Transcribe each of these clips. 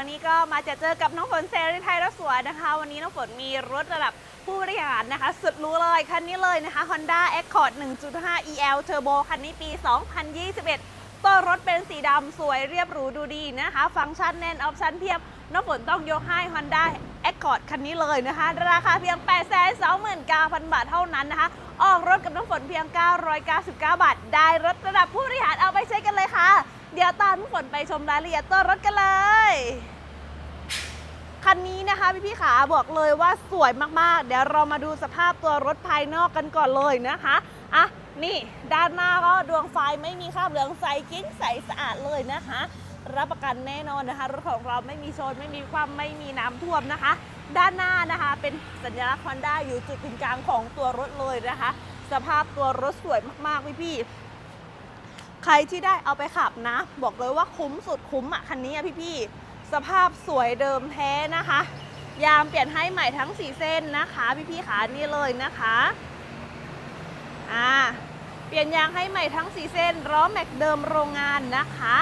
วันนี้ก็มาจะเจอกับน้องฝนเซรีไทยรถสวยนะคะ วันนี้น้องฝนมีรถระดับผู้บริหารนะคะ สุดรู้เลยคันนี้เลยนะคะ Honda Accord 1.5 EL Turbo คันนี้ปี 2021 ตัวรถเป็นสีดำสวยเรียบหรูดูดีนะคะ ฟังก์ชันแน่นออปชั่นเพียบ น้องฝนต้องยกให้ Honda Accord คันนี้เลยนะคะ ราคาเพียง 829,000 บาทเท่านั้นนะคะ ออกรถกับน้องฝนเพียง 999 บาท ได้รถระดับผู้บริหารเอาไปใช้กันเลยค่ะ เดี๋ยวตามน้องฝนไปชมรายละเอียดตัวรถกันเลย คันนี้นะคะพี่พี่ขาบอกเลยว่าสวยมากๆ เดี๋ยวเรามาดูสภาพตัวรถภายนอกกันก่อนเลยนะคะอะนี่ด้านหน้าก็ดวงไฟไม่มีคราบเหลืองใสกิ้งใสสะอาดเลยนะคะ รับประกันแน่นอนนะคะ รถของเราไม่มีชนไม่มีความไม่มีน้ำท่วมนะคะ ด้านหน้านะคะเป็นสัญลักษณ์ Honda อยู่จุดกึ่งกลางของตัวรถเลยนะคะ สภาพตัวรถสวยมากๆพี่พี่ รที่ได้เอาไปขับนะ บอกเลยว่าคุ้มสุดคุ้มอะคันนี้อะพี่ๆสภาพสวยเดิมแท้นะคะ ยางเปลี่ยนให้ใหม่ทั้ง 4 เส้นนะคะ พี่ๆขานี่เลยนะคะอ่าเปลี่ยนยางให้ใหม่ทั้ง 4 เส้นล้อแม็กเดิมโรงงานนะคะ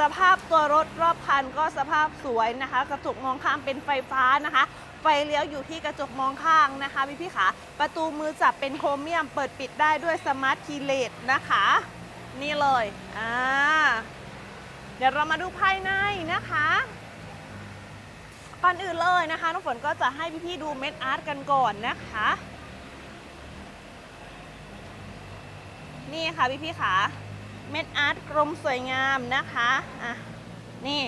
สภาพตัวรถรอบคันก็สภาพสวยนะคะ กระจกมองข้างเป็นไฟฟ้านะคะ ไฟเลี้ยวอยู่ที่กระจกมองข้างนะคะพี่พี่ๆขาประตูมือจับเป็นโครเมียมเปิดปิดได้ด้วยสมาร์ทคีย์เลสนะคะ นี่เลยอ่าเดี๋ยวเรามาดูภายในนะคะก่อนอื่นเลยนะคะน้องฝนก็จะให้พี่ๆดูเม็ดอาร์ตกันก่อนนะคะ นี่ค่ะพี่ๆขาเม็ดอาร์ตกรมสวยงามนะคะอะนี่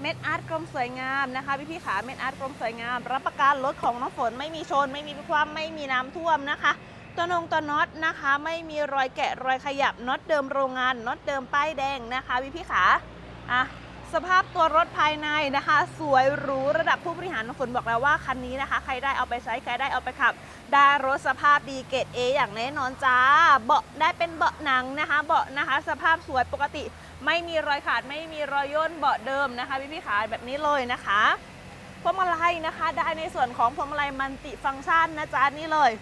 เม็ดอาร์ตกรมสวยงามนะคะพี่พี่ๆขาเม็ดอาร์ตกรมสวยงาม รับประกันรถของน้องฝนไม่มีชน ไม่มีความไม่มีน้ำท่วมนะคะ ตัวนงตัวน็อตนะคะ ไม่มีรอยแกะรอยขยับน็อตเดิมโรงงานน็อตเดิมป้ายแดงนะคะพี่พี่ขาอะสภาพตัวรถภายในนะคะ สวยหรูระดับผู้บริหารฝนบอกแล้วว่าคันนี้นะคะ ใครได้เอาไปใช้ใครได้เอาไปขับ ได้รถสภาพดีเกรด A อย่างแน่นอนจ้า เบาะได้เป็นเบาะหนังนะคะ เบาะนะคะ สภาพสวยปกติ ไม่มีรอยขาดไม่มีรอยย่นเบาะเดิมนะคะพี่พี่ขาแบบนี้เลยนะคะพวงมาลัยนะคะ ได้ในส่วนของพวงมาลัยมันติฟังก์ชันนะจ๊ะนี่เลย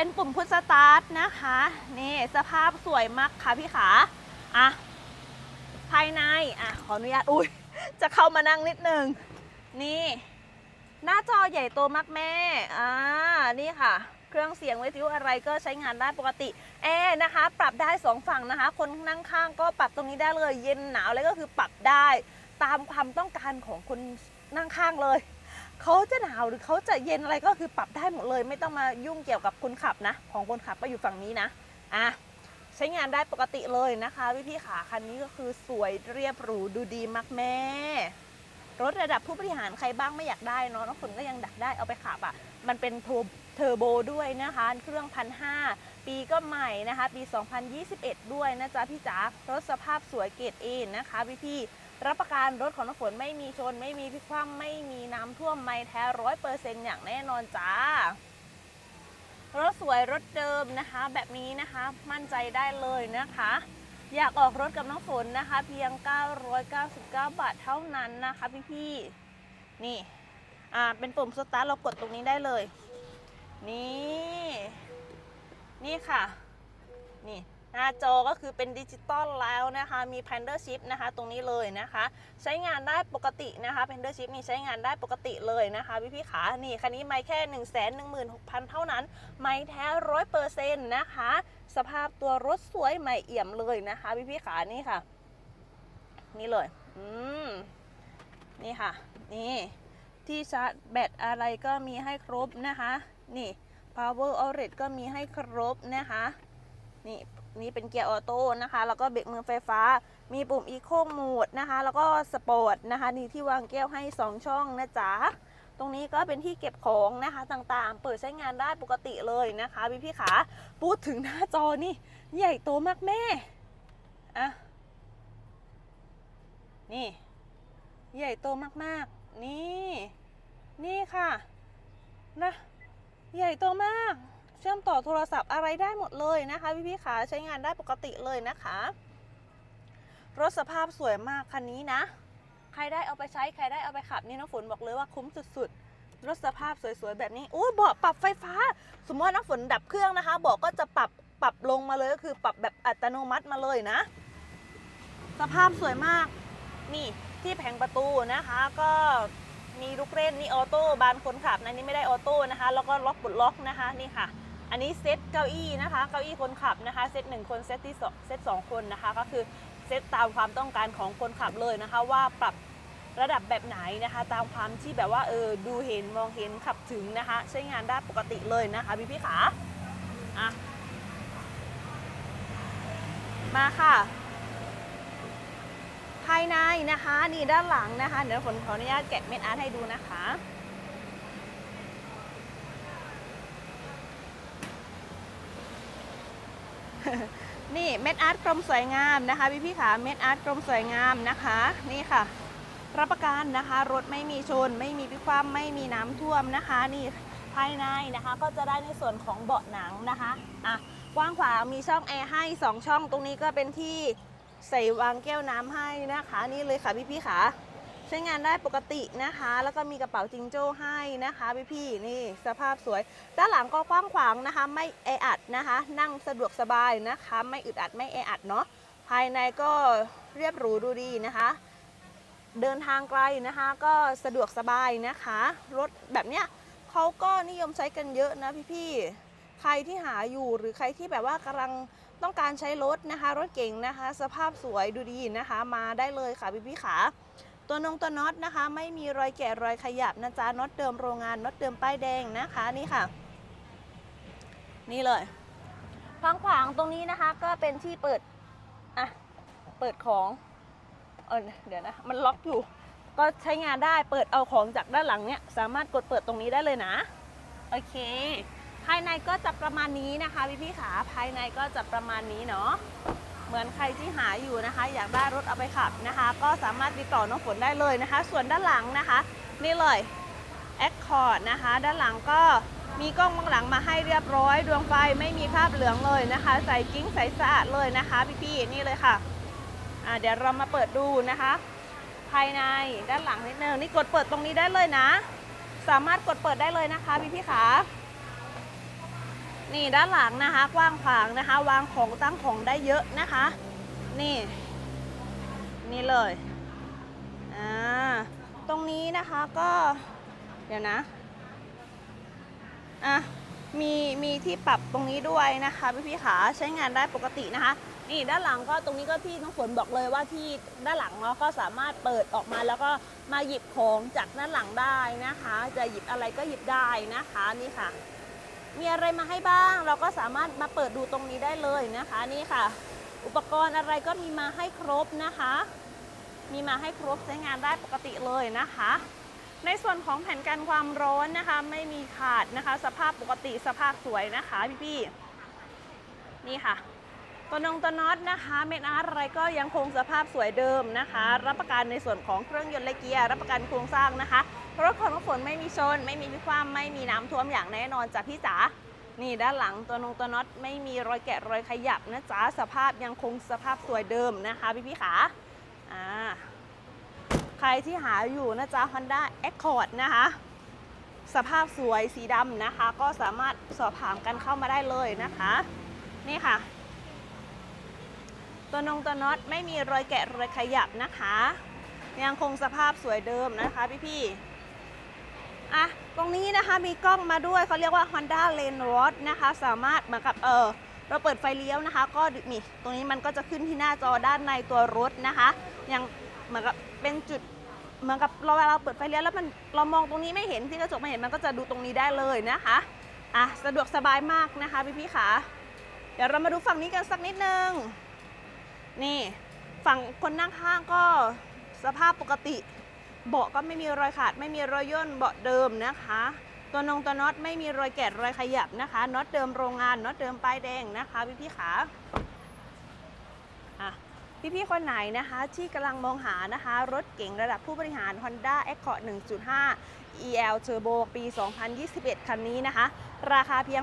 เป็นปุ่มพุชสตาร์ทนะคะ นี่สภาพสวยมากค่ะพี่ขาอะภายในอะขออนุญาตอุ้ยจะเข้ามานั่งนิดนึง นี่ หน้าจอใหญ่โตมากแม่อ่านี่ค่ะ เครื่องเสียงวิทยุอะไรก็ใช้งานได้ปกติแอร์นะคะ ปรับได้สองฝั่งนะคะ คนนั่งข้างก็ปรับตรงนี้ได้เลย เย็นหนาวอะไรก็คือปรับได้ ตามความต้องการของคนนั่งข้างเลย เขาจะหนาวหรือเขาจะเย็นอะไรก็คือปรับได้หมดเลย ไม่ต้องมายุ่งเกี่ยวกับคนขับนะ ของคนขับก็อยู่ฝั่งนี้นะอะใช้งานได้ปกติเลยนะคะพี่พี่ขาคันนี้ก็คือสวยเรียบหรูดูดีมากแม่รถระดับผู้บริหารใครบ้างไม่อยากได้เนาะน้องฝนก็ยังดักได้เอาไปขับอะ มันเป็นเทอร์โบด้วยนะคะ เครื่องพันห้าปีก็ใหม่นะคะ ปี 2021 ด้วยนะจ๊ะพี่จ๋ารถสภาพสวยเกรดเอนะคะพี่พี่ รับประกันรถของน้องฝนไม่มีชน ไม่มีพลิกคว่ำไม่มีน้ำท่วมไม่แท้ร้อยเปอร์เซ็นต์อย่างแน่นอนจ้ารถสวยรถเดิมนะคะ แบบนี้นะคะมั่นใจได้เลยนะคะ อยากออกรถกับน้องฝนนะคะ เพียง 999 บาทเท่านั้นนะคะพี่ๆนี่อ่าเป็นปุ่มสตาร์ทเรากดตรงนี้ได้เลย นี่ นี่ค่ะ นี่ หน้าจอก็คือเป็นดิจิตอลแล้วนะคะ มีแพนเดอร์ชิพนะคะ ตรงนี้เลยนะคะ ใช้งานได้ปกตินะคะแพนเดอร์ชิพนี่ใช้งานได้ปกติเลยนะคะ พี่พี่ขานี่คันนี้ไม่แค่ 1 1 6 0 0 0 เท่านั้น ไม่แท้ร้อยเปอร์เซ็นต์นะคะ สภาพตัวรถสวยใหม่เอี่ยมเลยนะคะ พี่พี่ขานี่ค่ะ นี่เลย อืม นี่ค่ะ นี่ ที่ชาร์จแบตอะไรก็มีให้ครบนะคะ นี่ power outlet ก็มีให้ครบนะคะ นี่ นี่เป็นเกียร์ออโต้นะคะ แล้วก็เบรกมือไฟฟ้า มีปุ่ม Eco Mode นะคะ แล้วก็สปอร์ตนะคะนี่ที่วางแก้วให้ 2 ช่องนะจ๊ะตรงนี้ก็เป็นที่เก็บของนะคะต่างๆ เปิดใช้งานได้ปกติเลยนะคะพี่พี่ๆขาพูดถึงหน้าจอนี่ ใหญ่โตมากแม่อะนี่ ใหญ่โตมากๆ นี่ นี่ค่ะนะใหญ่โตมาก เชื่อมต่อโทรศัพท์อะไรได้หมดเลยนะคะพี่พี่ๆขาใช้งานได้ปกติเลยนะคะ รถสภาพสวยมากคันนี้นะ ใครได้เอาไปใช้ใครได้เอาไปขับนี่น้องฝนบอกเลยว่าคุ้มสุดๆ รถสภาพสวยๆแบบนี้อุ้ยเบาะปรับไฟฟ้า สมมติว่าน้องฝนดับเครื่องนะคะเบาะก็จะปรับปรับลงมาเลยก็คือปรับแบบอัตโนมัติมาเลยนะ สภาพสวยมากนี่ที่แผงประตูนะคะก็มีลูกเล่นนี่ออโต้บานคนขับนะนี่ไม่ได้ออโต้นะคะ แล้วก็ล็อกปลดล็อกนะคะนี่ค่ะ อันนี้เซตเก้าอี้นะคะเก้าอี้คนขับนะคะเซตหนึ่งคนเซตที่สองเซตสองคนนะคะก็คือเซตตามความต้องการของคนขับเลยนะคะ ว่าปรับระดับแบบไหนนะคะ ตามความที่แบบว่าเออดูเห็นมองเห็นขับถึงนะคะ ใช้งานได้ปกติเลยนะคะพี่พี่ๆขาอะมาค่ะ ภายในนะคะ นี่ด้านหลังนะคะ เดี๋ยวฝนขออนุญาตแกะเม็ดอาร์ตให้ดูนะคะ นี่เม็ดอาร์ตกลมสวยงามนะคะพี่พี่ๆขาเม็ดอาร์ตกลมสวยงามนะคะ นี่ค่ะ รับประกันนะคะรถไม่มีชน ไม่มีพิความไม่มีน้ำท่วมนะคะ นี่ภายในนะคะ ก็จะได้ในส่วนของเบาะหนังนะคะอะกว้างขวางมีช่องแอร์ให้ 2 ช่องตรงนี้ก็เป็นที่ใส่วางแก้วน้ำให้นะคะ นี่เลยค่ะพี่พี่ๆขา ใช้งานได้ปกตินะคะ แล้วก็มีกระเป๋าจิงโจ้ให้นะคะพี่พี่ๆนี่สภาพสวย ด้านหลังก็กว้างขวางนะคะ ไม่แออัดนะคะ นั่งสะดวกสบายนะคะ ไม่อึดอัดไม่แออัดเนาะภายในก็เรียบหรูดูดีนะคะ เดินทางไกลนะคะ ก็สะดวกสบายนะคะ รถแบบเนี้ยเขาก็นิยมใช้กันเยอะนะพี่ๆใครที่หาอยู่หรือใครที่แบบว่ากำลังต้องการใช้รถนะคะ รถเก่งนะคะ สภาพสวยดูดีนะคะ มาได้เลยค่ะพี่ๆขา ตัวนงตัวน็อตนะคะ ไม่มีรอยแกะรอยขยับนะจ๊ะน็อตเดิมโรงงานน็อตเดิมป้ายแดงนะคะนี่ค่ะ นี่เลยฟังขวางตรงนี้นะคะ ก็เป็นที่เปิดอะเปิดของเออเดี๋ยวนะมันล็อกอยู่ ก็ใช้งานได้เปิดเอาของจากด้านหลังเนี่ยสามารถกดเปิดตรงนี้ได้เลยนะโอเค ภายในก็จะประมาณนี้นะคะพี่พี่ๆขาภายในก็จะประมาณนี้เนาะ เหมือนใครที่หาอยู่นะคะ อยากได้รถเอาไปขับนะคะ ก็สามารถติดต่อน้องฝนได้เลยนะคะ ส่วนด้านหลังนะคะ นี่เลย Accord นะคะ ด้านหลังก็มีกล้องมองหลังมาให้เรียบร้อย ดวงไฟไม่มีคราบเหลืองเลยนะคะ ใส่กิ้งใสสะอาดเลยนะคะพี่ๆนี่เลยค่ะอ่าเดี๋ยวเรามาเปิดดูนะคะ ภายในด้านหลังนิดนึงนี่กดเปิดตรงนี้ได้เลยนะ สามารถกดเปิดได้เลยนะคะพี่พี่ๆขา นี่ด้านหลังนะคะ กว้างขวางนะคะ วางของตั้งของได้เยอะนะคะ นี่ นี่เลยอ่าตรงนี้นะคะก็เดี๋ยวนะอะมีมีที่ปรับตรงนี้ด้วยนะคะพี่พี่ๆขาใช้งานได้ปกตินะคะ นี่ด้านหลังก็ตรงนี้ก็ที่น้องฝนบอกเลยว่าที่ด้านหลังเราก็สามารถเปิดออกมาแล้วก็มาหยิบของจากด้านหลังได้นะคะ จะหยิบอะไรก็หยิบได้นะคะนี่ค่ะ มีอะไรมาให้บ้าง เราก็สามารถมาเปิดดูตรงนี้ได้เลยนะคะนี่ค่ะ อุปกรณ์อะไรก็มีมาให้ครบนะคะ มีมาให้ครบใช้งานได้ปกติเลยนะคะ ในส่วนของแผ่นกันความร้อนนะคะ ไม่มีขาดนะคะ สภาพปกติสภาพสวยนะคะพี่ๆนี่ค่ะตัวนงตัวน็อตนะคะเมนอาร์อะไรก็ยังคงสภาพสวยเดิมนะคะ รับประกันในส่วนของเครื่องยนต์และเกียร์รับประกันโครงสร้างนะคะ รถของน้องฝนไม่มีชน ไม่มีพิความไม่มีน้ำท่วมอย่างแน่นอนจ้ะพี่จ๋านี่ด้านหลังตัวนงตัวน็อตไม่มีรอยแกะรอยขยับนะจ๊ะสภาพยังคงสภาพสวยเดิมนะคะพี่พี่ขาอ่าใครที่หาอยู่นะจ๊ะ Honda Accord นะคะสภาพสวยสีดำนะคะ ก็สามารถสอบถามกันเข้ามาได้เลยนะคะ นี่ค่ะ ตัวนงตัวน็อตไม่มีรอยแกะรอยขยับนะคะ ยังคงสภาพสวยเดิมนะคะพี่ๆ อะตรงนี้นะคะมีกล้องมาด้วยเขาเรียกว่า Honda Lane Watch นะคะ สามารถเหมือนกับเออเราเปิดไฟเลี้ยวนะคะ ก็นี่ตรงนี้มันก็จะขึ้นที่หน้าจอด้านในตัวรถนะคะยังเหมือนกับเป็นจุดเหมือนกับเราเวลาเราเปิดไฟเลี้ยวแล้วมันเรามองตรงนี้ไม่เห็นที่กระจกไม่เห็นมันก็จะดูตรงนี้ได้เลยนะคะอะสะดวกสบายมากนะคะพี่ๆค่ะเดี๋ยวเรามาดูฝั่งนี้กันสักนิดนึงนี่ฝั่งคนนั่งข้างก็สภาพปกติ เบาะก็ไม่มีรอยขาด ไม่มีรอยย่นเบาะเดิมนะคะ ตัวนงตัวน็อตไม่มีรอยแกะรอยขยับนะคะน็อตเดิมโรงงานน็อตเดิมป้ายแดงนะคะพี่พี่ๆขาอะพี่พี่ๆคนไหนนะคะที่กำลังมองหานะคะ รถเก๋งระดับผู้บริหาร Honda Accord 1.5 EL Turbo ปี 2021 คันนี้นะคะ ราคาเพียง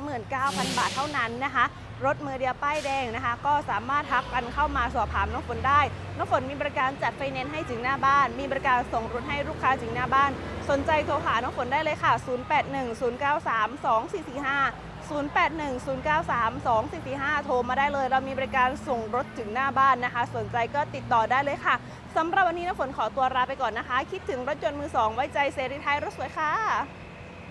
829,000 บาทเท่านั้นนะคะ รถมือเดียวป้ายแดงนะคะ ก็สามารถทักกันเข้ามาสอบถามน้องฝนได้ น้องฝนมีบริการจัดไฟแนนซ์ให้ถึงหน้าบ้าน มีบริการส่งรถให้ลูกค้าถึงหน้าบ้าน สนใจโทรหาน้องฝนได้เลยค่ะ 0810932445 0810932445 โทรมาได้เลย เรามีบริการส่งรถถึงหน้าบ้านนะคะ สนใจก็ติดต่อได้เลยค่ะสำหรับวันนี้น้ำฝนขอตัวลาไปก่อนนะคะ คิดถึงรถยนต์มือสองไว้ใจเซรีไทยรถสวยค่ะ